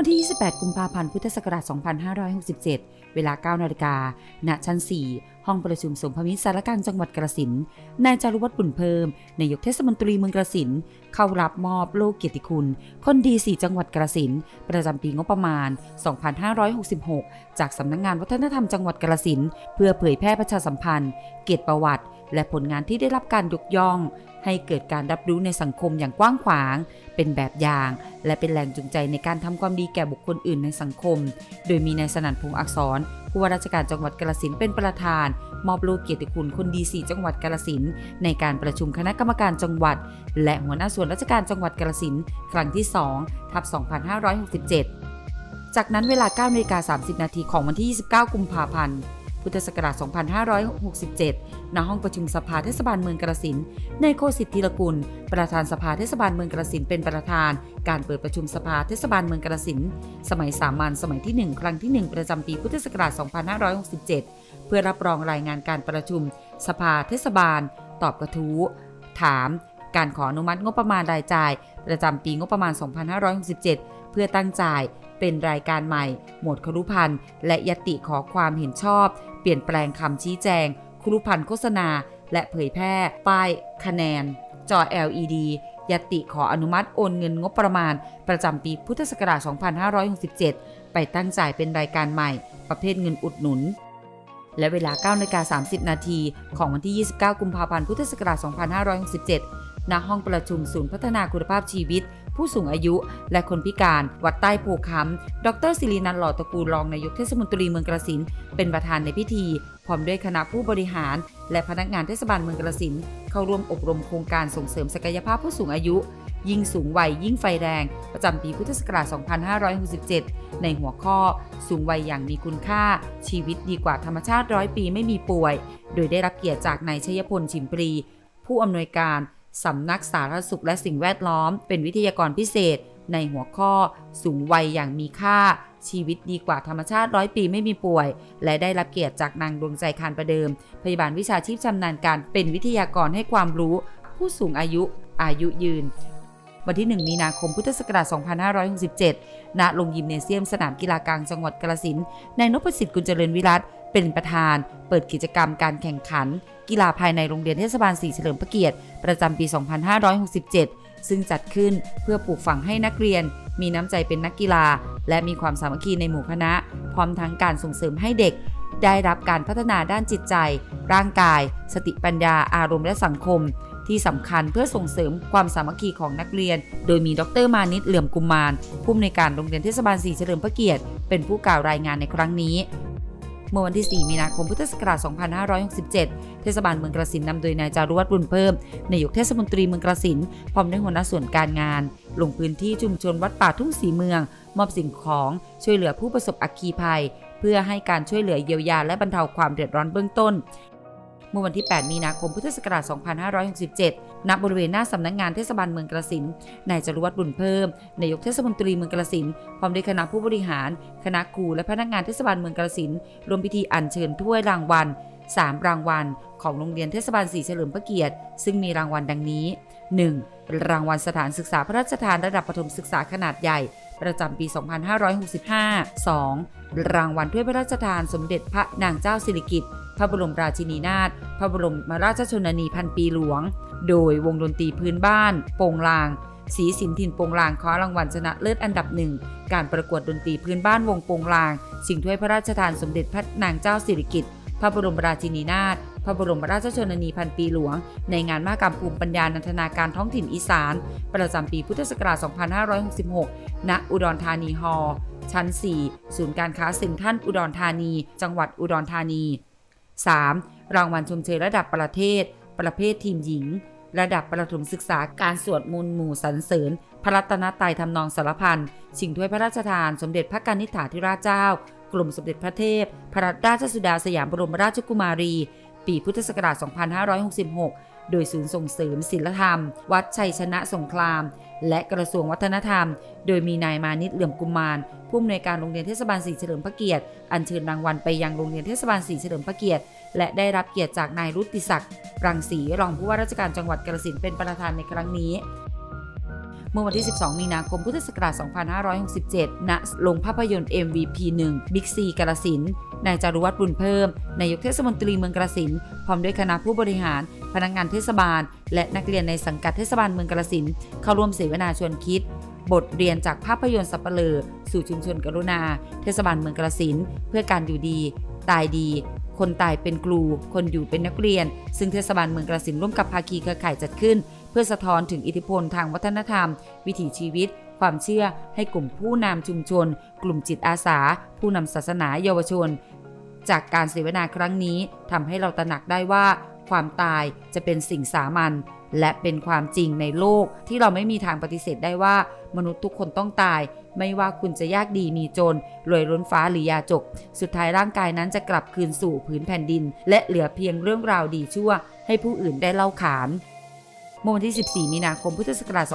วันที่ 28 กุมภาพันธ์พุทธศักราช 2567 เวลา 9 นาฬิกา ณ ชั้น 4 ห้องประชุมสมภมิตรสารกลางจังหวัดกระสิน นายจารุวัฒน์บุญเพิ่ม นายกเทศมนตรีเมืองกระสิน เข้ารับมอบโลกเกียรติคุณ คนดี 4 จังหวัดกระสิน ประจำปีงบประมาณ 2566 จากสำนักงงานวัฒนธรรมจังหวัดกระสิน เพื่อเผยแพร่ประชาสัมพันธ์ เกียรติประวัติ และผลงานที่ได้รับการยกย่อง ให้เกิดการรับรู้ในสังคมอย่างกว้างขวาง เป็นแบบอย่าง และเป็นแรงจูงใจในการทำความดีแก่บุคคลอื่นในสังคม โดยมีนายสนั่นพงษ์อักษรผู้ว่าราชการจังหวัดกาฬสินเป็นประธาน มอบโลกเกียรติคุณคนดีสี่จังหวัดกาฬสินในการประชุมคณะกรรมการจังหวัด และหัวหน้าส่วนราชการจังหวัดกาฬสินครั้งที่2ทับ2567 จากนั้นเวลา9นาฬิกา30 นาทีของวันที่ 29 กุมภาพันธ์ พุทธศักราช 2567 ณ ห้องประชุมสภาเทศบาลเมืองกระสินนายโคสิทธิรกุล ประธานสภาเทศบาลเมืองกระสินเป็นประธาน การเปิดประชุมสภาเทศบาลเมืองกระสินสมัยสามัญสมัยที่ 1 ครั้งที่ 1 ประจำปีพุทธศักราช 2567 เพื่อรับรองรายงานการประชุม สภาเทศบาล ตอบกระทู้ ถาม การขออนุมัติงบประมาณรายจ่าย ประจำปีงบประมาณ 2567 เพื่อตั้งจ่ายเป็นรายการใหม่ หมวดครุพันธ์และยติขอความเห็นชอบ ลี่ยนแปลงคำชี้แจง ครุพันโฆษณา และเผยแพร่ ป้ายคะแนน จอ LED ยติขออนุมัติโอนเงินงบประมาณ ประจำปีพุทธศักราช 2567 ไปตั้งจ่ายเป็นรายการใหม่ ประเภทเงินอุดหนุน และเวลา9นาฬิกา30 นาทีของวันที่ 29 กุมภาพันธ์ พุทธศักราช 2567 ณ ห้องประชุมศูนย์พัฒนาคุณภาพชีวิต ผู้สูงอายุ และคนพิการ วัดใต้โพค้ำดรศิรินันท์หล่อตระกูลรองนายกเทศมนตรีเมืองกระสินเป็นประธานในพิธี พร้อมด้วยคณะผู้บริหาร และพนักงานเทศบาลเมืองกระสินเข้าร่วมอบรมโครงการส่งเสริมศักยภาพผู้สูงอายุ ยิ่งสูงวัยยิ่งไฟแรง ประจำปีพุทธศักราช 2567 ในหัวข้อ สูงวัยอย่างมีคุณค่า ชีวิตดีกว่าธรรมชาติร้อยปีไม่มีป่วย โดยได้รับเกียรติจากนายชยพลชิมปรีผู้อำนวยการ สำนักสาธารณสุขและสิ่งแวดล้อม เป็นวิทยากรพิเศษ ในหัวข้อ สูงวัยอย่างมีค่า ชีวิตดีกว่าธรรมชาติร้อยปีไม่มีป่วย และได้รับเกียรติจากนางดวงใจคานประเดิม พยาบาลวิชาชีพชำนาญการเป็นวิทยากรให้ความรู้ ผู้สูงอายุอายุยืน วันที่ 1 มีนาคมพุทธศักราช2567ณโรงยิมเนเซียมสนามกีฬากลางจังหวัดกาฬสินธุ์นายนพสิทธิ์กุลเจริญวิรัต เป็นประธานเปิดกิจกรรมการแข่งขัน กีฬาภายในโรงเรียนเทศบาล4เฉลิมพระเกียรติ ประจำปี 2567 ซึ่งจัดขึ้นเพื่อปลูกฝังให้นักเรียน มีน้ำใจเป็นนักกีฬา และมีความสามัคคีในหมู่คณะ พร้อมทั้งการส่งเสริมให้เด็ก ได้รับการพัฒนาด้านจิตใจ ร่างกาย สติปัญญา อารมณ์และสังคม ที่สำคัญเพื่อส่งเสริมความสามัคคีของนักเรียน โดยมีดรมานิตเหลื่อมกุมมารผู้อำนวยการโรงเรียนเทศบาล4เฉลิมพระเกียรติ เป็นผู้กล่าวรายงานในครั้งนี้ เมื่อวันที่ 4 มีนาคมพุทธศักราช 2567 เทศบาลเมืองกระสินนำโดยนายจารุวัฒน์บุญเพิ่มนายกเทศมนตรีเมืองกระสินพร้อมด้วยหัวหน้าส่วนการงาน ลงพื้นที่ชุมชนวัดป่าทุ่งสีเมือง มอบสิ่งของช่วยเหลือผู้ประสบอัคคีภัย เพื่อให้การช่วยเหลือเยียวยาและบรรเทาความเดือดร้อนเบื้องต้น เมื่อวันที่ 8 มีนาคมพุทธศักราช 2567 ณ บริเวณหน้าสำนักงานเทศบาลเมืองกระสินนายจรุวัฒน์บุญเพิ่ม นายกเทศมนตรีเมืองกระสินพร้อมด้วยคณะผู้บริหาร คณะครูและพนักงานเทศบาลเมืองกระสินรวมพิธีอัญเชิญถ้วยรางวัล 3 รางวัล ของโรงเรียนเทศบาลสีเฉลิมพระเกียรติ ซึ่งมีรางวัลดังนี้ 1. รางวัลสถานศึกษาพระราชทานระดับประถมศึกษาขนาดใหญ่ ประจำปี 2565 2. รางวัลถ้วยพระราชทานสมเด็จพระนางเจ้าสิริกิติ์พระบรมราชินีนาถพระบรมราชชนนีพันปีหลวง โดยวงดนตรีพื้นบ้าน โปงลางสีสินถิ่นโปงลางคว้ารางวัลชนะเลิศอันดับหนึ่ง การประกวดดนตรีพื้นบ้านวงโปงลางชิงถ้วยพระราชทานสมเด็จพระนางเจ้าสิริกิติ์พระบรมราชินีนาถ ระบรมราชชนนีพันปีหลวง ในงานมหกรรมภูมิปัญญานันทนาการท้องถิ่นอีสาน ประจำปีพุทธศักราช 2566 ณ อุดรธานีฮอลล์ชั้น 4 ศูนย์การค้าเซ็นทรัลอุดรธานี จังหวัดอุดรธานี 3. รางวัลชมเชยระดับประเทศ ประเภททีมหญิง ระดับประถมศึกษาการสวดมนต์หมู่สรรเสริญ พระรัตนตรัยทำนองสารพันชิงถ้วยพระราชทาน สมเด็จพระกนิษฐาธิราชเจ้ากรมสมเด็จพระเทพ พระราชสุดาสยามบรมราชกุมารี ปีพุทธศักราช 2566 โดยศูนย์ส่งเสริมศิลธรรม วัดชัยชนะสงคราม และกระทรวงวัฒนธรรม โดยมีนายมานิตเหลื่อมกุมมารผู้อำนวยการโรงเรียนเทศบาลสีเฉลิมพระเกียรติ อัญเชิญรางวัลไปยังโรงเรียนเทศบาลสีเฉลิมพระเกียรติ และได้รับเกียรติจากนายรุติศักดิ์รังสีรองผู้ว่าราชการจังหวัดกาฬสินเป็นประธานในครั้งนี้ เมื่อวันที่ 12 มีนาคม พุทธศักราช 2567 ณ โรงภาพยนตร์ MVP 1 Big C กาลสิน นายจารุวัฒน์บุญเพิ่ม นายกเทศมนตรีเมืองกาลสิน พร้อมด้วยคณะผู้บริหาร พนักงานเทศบาล และนักเรียนในสังกัดเทศบาลเมืองกาลสิน เข้าร่วมเสวนาชวนคิด บทเรียนจากภาพยนตร์สัปเหร่อสู่ชุมชนกรุณา เทศบาลเมืองกาลสิน เพื่อการอยู่ดี ตายดีคนตายเป็นครู คนอยู่เป็นนักเรียน ซึ่งเทศบาลเมืองกาฬสินร่วมกับภาคีเครือข่ายจัดขึ้น เพื่อสะท้อนถึงอิทธิพลทางวัฒนธรรม วิถีชีวิต ความเชื่อให้กลุ่มผู้นำชุมชน กลุ่มจิตอาสา ผู้นำศาสนาเยาวชน จากการเสวนาครั้งนี้ทำให้เราตระหนักได้ว่า ความตายจะเป็นสิ่งสามัญและเป็นความจริงในโลกที่เราไม่มีทางปฏิเสธได้ว่า มนุษย์ทุกคนต้องตาย ไม่ว่าคุณจะยากดีมีจนรวยล้นฟ้าหรือยาจก สุดท้ายร่างกายนั้นจะกลับคืนสู่ผืนแผ่นดิน และเหลือเพียงเรื่องราวดีชั่ว ให้ผู้อื่นได้เล่าขาน เมื่อวันที่ 14 มีนาคม พุทธศักราช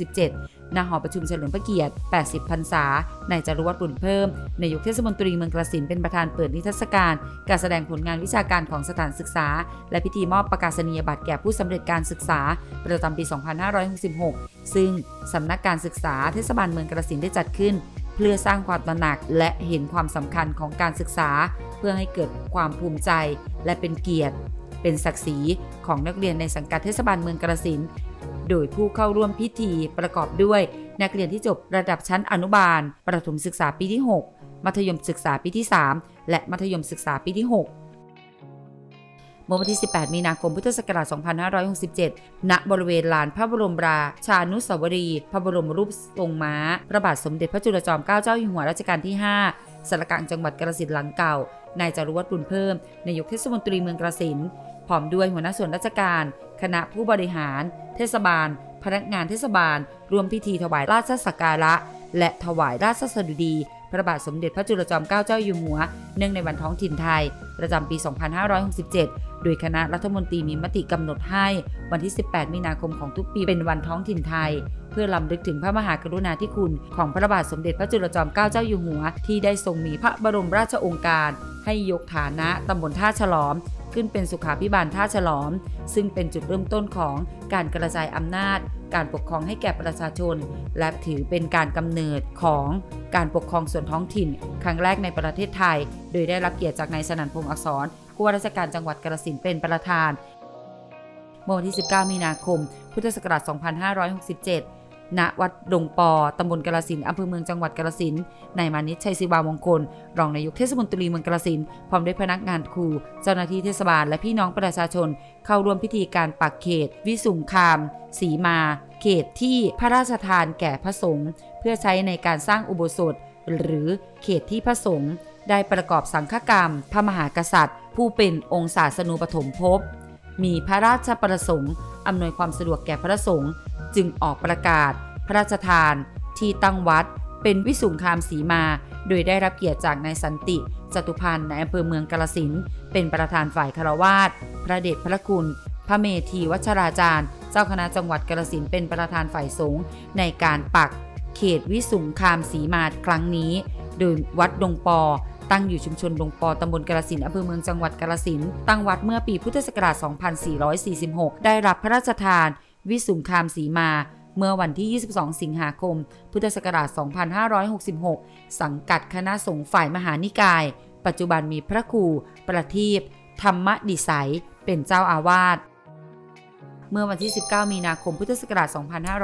2567 ณ หอประชุมเฉลิมพระเกียรติ 80 พรรษา นายจารุวัฒน์บุญเพิ่ม นายกเทศมนตรีเมืองกระสินเป็นประธานเปิดนิทรรศการ การแสดงผลงานวิชาการของสถานศึกษา และพิธีมอบประกาศนียบัตรแก่ผู้สำเร็จการศึกษา ประจำปี 2566 ซึ่งสำนักการศึกษาเทศบาลเมืองกระสินได้จัดขึ้นเพื่อสร้างความตระหนักและเห็นความสำคัญของการศึกษา เพื่อให้เกิดความภูมิใจและเป็นเกียรติ เป็นศักดิ์ศรีของนักเรียนในสังกัดเทศบาลเมืองกระสินโดยผู้เข้าร่วมพิธีประกอบด้วย นักเรียนที่จบระดับชั้นอนุบาล ประถมศึกษาปีที่ 6 มัธยมศึกษาปีที่ 3 และมัธยมศึกษาปีที่ 6เมื่อวันที่ 18 มีนาคม พุทธศักราช 2567 ณ บริเวณลานพระบรมราชานุสาวรีย์ พระบรมรูปทรงม้า พระบาทสมเด็จพระจุลจอมเกล้าเจ้าอยู่หัวรัชกาลที่ 5สารกลางจังหวัดกระสินหลังเก่า นายจารุวัฒน์บุญเพิ่ม นายกเทศมนตรีเมืองกระสิน พร้อมด้วยหัวหน้าส่วนราชการ คณะผู้บริหาร เทศบาล พนักงานเทศบาล รวมพิธีถวายราชสักการะ และถวายราชสดุดี พระบาทสมเด็จพระจุลจอมเกล้าเจ้าอยู่หัว เนื่องในวันท้องถิ่นไทย ประจำปี 2567 โดยคณะรัฐมนตรีมีมติกำหนดให้ วันที่ 18 มีนาคมของทุกปีเป็นวันท้องถิ่นไทยเพื่อลำลึกถึงพระมหากรุณาธิคุณ ของพระบาทสมเด็จพระจุลจอมเกล้าเจ้าอยู่หัว ที่ได้ทรงมีพระบรมราชโองการ ให้ยกฐานะตำบลท่าฉลอม ขึ้นเป็นสุขาพิบาลท่าฉลอม ซึ่งเป็นจุดเริ่มต้นของการกระจายอำนาจ การปกครองให้แก่ประชาชน และถือเป็นการกำเนิดของการปกครองส่วนท้องถิ่น ครั้งแรกในประเทศไทย โดยได้รับเกียรติจากนายสนั่นพงษ์อักษรผู้ว่าราชการจังหวัดกาฬสินเป็นประธานเมื่อวันที่ 19 มีนาคม พุทธศักราช 2567 ณวัดดงปอตำบลกาฬสินธุ์อำเภอเมืองจังหวัดกาฬสินนายมานิชชัยศิวามงคล รองนายกเทศมนตรีเมืองกาฬสินธุ์พร้อมด้วยพนักงานครู เจ้าหน้าที่เทศบาลและพี่น้องประชาชน เข้าร่วมพิธีการปักเขต วิสุงคามสีมา เขตที่พระราชทานแก่พระสงฆ์เพื่อใช้ในการสร้างอุโบสถ หรือเขตที่พระสงฆ์ได้ประกอบสังฆกรรม พระมหากษัตริย์ ผู้เป็นองค์ศาสนูปฐมภพมีพระราชประสงค์อำนวยความสะดวกแก่พระสงฆ์ จึงออกประกาศ พระราชทาน ที่ตั้งวัด เป็นวิสุงคามสีมา โดยได้รับเกียรติจากนายสันติจตุพันธ์ในอำเภอเมืองกาลสินเป็นประธานฝ่ายคารวาสพระเดชพระคุณ พระเมธีวัชราจารย์ เจ้าคณะจังหวัดกาลสินเป็นประธานฝ่ายสงฆ์ในการปัก เขตวิสุงคามสีมาครั้งนี้ โดยวัดดงปอตั้งอยู่ชุมชนดงปอตำบลกาลสินอำเภอเมืองจังหวัดกาลสิน ตั้งวัดเมื่อปีพุทธศักราช 2446 ได้รับพระราชทาน วิสุงคามสีมา เมื่อวันที่ 22 สิงหาคม พุทธศักราช 2566 สังกัดคณะสงฆ์ฝ่ายมหานิกาย ปัจจุบันมีพระครู ประทีปธรรมดิสัย เป็นเจ้าอาวาส เมื่อวันที่ 19 มีนาคม พุทธศักราช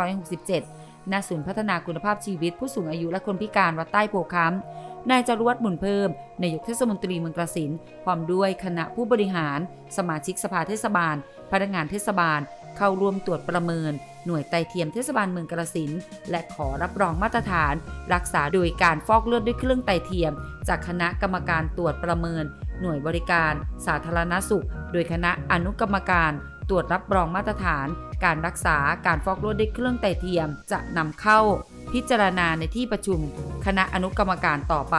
2567 ณ ศูนย์พัฒนาคุณภาพชีวิตผู้สูงอายุและคนพิการวัดใต้โพค้ำนายจารุวัฒน์บุญเพิ่ม นายกเทศมนตรีเมืองกระสินพร้อมด้วยคณะผู้บริหาร สมาชิกสภาเทศบาล พนักงานเทศบาล เข้าร่วมตรวจประเมิน หน่วยไตเทียมเทศบาลเมืองกระสินและขอรับรองมาตรฐาน รักษาโดยการฟอกเลือดด้วยเครื่องไตเทียม จากคณะกรรมการตรวจประเมิน หน่วยบริการ สาธารณสุข โดยคณะอนุกรรมการตรวจรับรองมาตรฐาน การรักษาการฟอกเลือดด้วยเครื่องไตเทียม จะนำเข้า พิจารณาในที่ประชุม คณะอนุกรรมการต่อไป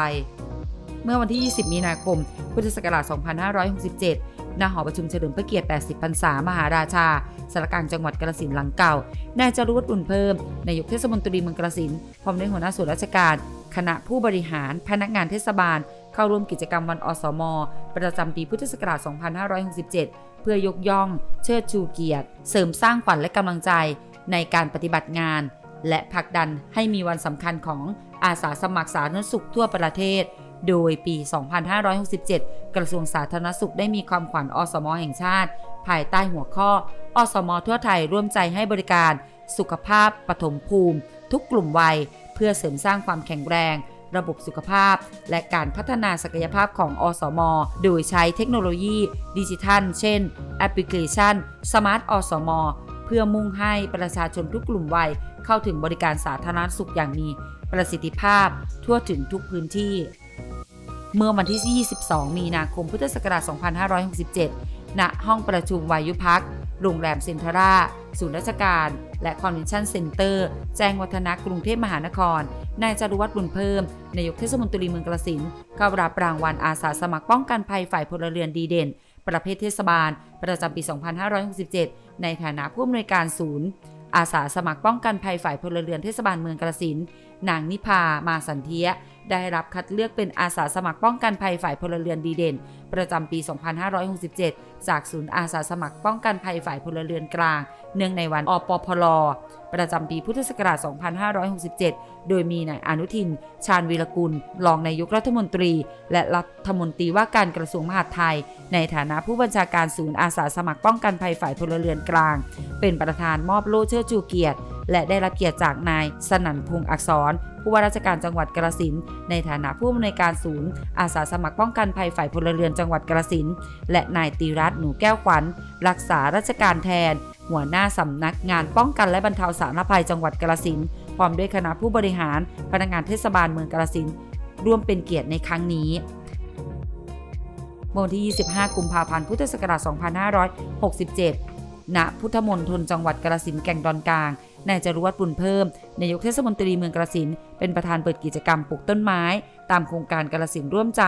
เมื่อวันที่ 20 มีนาคม พุทธศักราช 2567 ณหอประชุมเฉลิมพระเกียรติ 80 พรรษามหาราชาสารกลางจังหวัดกาฬสินหลังเก่า นายจรุวัฒน์บุญเพิ่ม นายกเทศมนตรีเมืองกาฬสินพร้อมด้วยหัวหน้าส่วนราชการ คณะผู้บริหาร พนักงานเทศบาล เข้าร่วมกิจกรรมวันอสม ประจำปีพุทธศักราช 2567 เพื่อยกย่อง เชิดชูเกียรติ เสริมสร้างขวัญและกำลังใจในการปฏิบัติงาน และผลักดันให้มีวันสำคัญของอาสาสมัครสาธารณสุขทั่วประเทศ โดยปี 2567 กระทรวงสาธารณสุขได้มีความขวัญอสม แห่งชาติ ภายใต้หัวข้อ อสม ทั่วไทยร่วมใจให้บริการ สุขภาพปฐมภูมิ ทุกกลุ่มวัย เพื่อเสริมสร้างความแข็งแรง ระบบสุขภาพ และการพัฒนาศักยภาพของอสม โดยใช้เทคโนโลยีดิจิทัล เช่น แอปพลิเคชัน Smart อสม เพื่อมุ่งให้ประชาชนทุกกลุ่มวัยเข้าถึงบริการสาธารณสุขอย่างมีประสิทธิภาพทั่วถึงทุกพื้นที่ เมื่อวันที่ 22 มีนาคมพุทธศักราช 2567 ณ ห้องประชุมวายุพักโรงแรมเซ็นทรา ศูนย์ราชการ และคอนเวนชั่นเซ็นเตอร์ แจ้งวัฒนะกรุงเทพมหานคร นายจารุวัฒน์บุญเพิ่ม นายกเทศมนตรีเมืองกระสินธุ์เข้ารับรางวัลอาสาสมัครป้องกันภัยฝ่ายพลเรือนดีเด่น ประเภทเทศบาล ประจำปี 2567 ในฐานะผู้อำนวยการศูนย์ อาสาสมัครป้องกันภัยฝ่ายพลเรือนเทศบาลเมืองกระสิน นางนิพามาสันเทีย ได้รับคัดเลือกเป็นอาสาสมัครป้องกันภัยฝ่ายพลเรือนดีเด่น ประจำปี 2567 จากศูนย์อาสาสมัครป้องกันภัยฝ่ายพลเรือนกลาง เนื่องในวันอปพล ประจำปีพุทธศักราช 2567 โดยมีนายอนุทิน ชาญวีรกุล รองนายกรัฐมนตรี และรัฐมนตรีว่าการกระทรวงมหาดไทย ในฐานะผู้บัญชาการศูนย์อาสาสมัครป้องกันภัยฝ่ายพลเรือนกลาง เป็นประธานมอบโล่เชิดชูเกียรติ และได้รับเกียรติจากนายสนั่นพงษ์อักษร ผู้ว่าราชการจังหวัดกระสินในฐานะผู้อำนวยการศูนย์ อาสาสมัครป้องกันภัยฝ่ายพลเรือนจังหวัดกระสินและนายตีรัตน์หนูแก้วขวัญ รักษาราชการแทน หัวหน้าสำนักงานป้องกันและบรรเทาสาธารณภัยจังหวัดกระสินพร้อมด้วยคณะผู้บริหาร พนักงานเทศบาลเมืองกระสินร่วมเป็นเกียรติในครั้งนี้เมื่อวันที่ 25 กุมภาพันธ์ พุทธศักราช 2567 ณ พุทธมณฑลจังหวัดกระสินแก่งดอนกลาง นายจรุวัฒน์บุญเพิ่มนายกเทศมนตรีเมืองกระสินเป็นประธานเปิดกิจกรรมปลูกต้นไม้ ตามโครงการกระสินร่วมใจ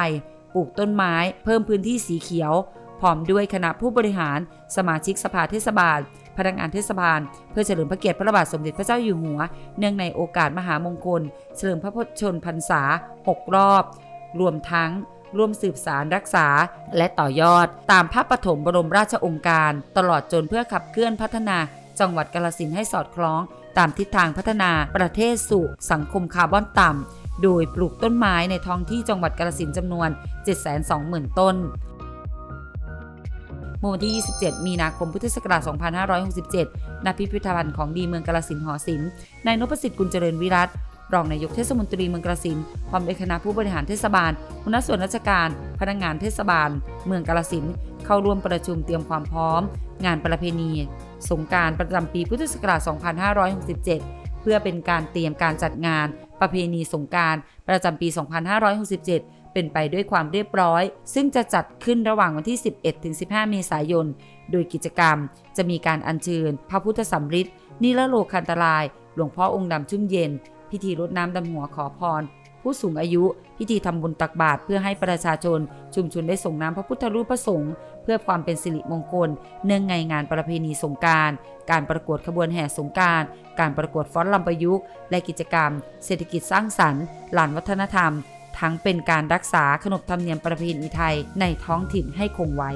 ปลูกต้นไม้ เพิ่มพื้นที่สีเขียว พร้อมด้วยคณะผู้บริหาร สมาชิกสภาเทศบาล พนักงานเทศบาล เพื่อเฉลิมพระเกียรติพระบาทสมเด็จพระเจ้าอยู่หัว เนื่องในโอกาสมหามงคล เฉลิมพระพชนพรรษา 6 รอบ รวมทั้งร่วมสืบสารรักษาและต่อยอด ตามพระปฐมบรมราชโองการ ตลอดจนเพื่อขับเคลื่อนพัฒนา จังหวัดกาลสินให้สอดคล้อง ตามทิศทางพัฒนาประเทศสู่สังคมคาร์บอนต่ำ โดยปลูกต้นไม้ในท้องที่จังหวัดกาลสินจำนวน 720,000 ต้นเมื่อวันที่ 27 มีนาคม พุทธศักราช 2567 ณ พิพิธภัณฑ์ของดีเมืองกาลสินหอศิลป์ นายนพสิทธิ์กุลเจริญวิรัตรองนายกเทศมนตรีเมืองกาฬสินพร้อมด้วยคณะผู้บริหารเทศบาลหัวหน้าส่วนราชการ พนักงานเทศบาล เมืองกาฬสิน เข้าร่วมประชุมเตรียมความพร้อม งานประเพณี สงการประจำปีพุทธศักราช 2567 เพื่อเป็นการเตรียมการจัดงานประเพณีสงการประจำปี 2567 เป็นไปด้วยความเรียบร้อย ซึ่งจะจัดขึ้นระหว่างวันที่ 11-15 เมษายน โดยกิจกรรมจะมีการอัญเชิญ พระพุทธสำริดนิรโลคันตราย หลวงพ่อองค์ดำชุ่มเย็น พิธีรดน้ำดำหัวขอพร ผู้สูงอายุ พิธีทำบุญตักบาตรเพื่อให้ประชาชน ชุมชนได้ส่งน้ำพระพุทธรูปพระสงฆ์เพื่อความเป็นสิริมงคล เนื่องในงานประเพณีสงการการประกวดขบวนแห่สงการการประกวดฟ้อนลำประยุกต์และกิจกรรม เศรษฐกิจสร้างสรรค์ หลานวัฒนธรรม ทั้งเป็นการรักษาขนบธรรมเนียมประเพณีไทยในท้องถิ่นให้คงไว้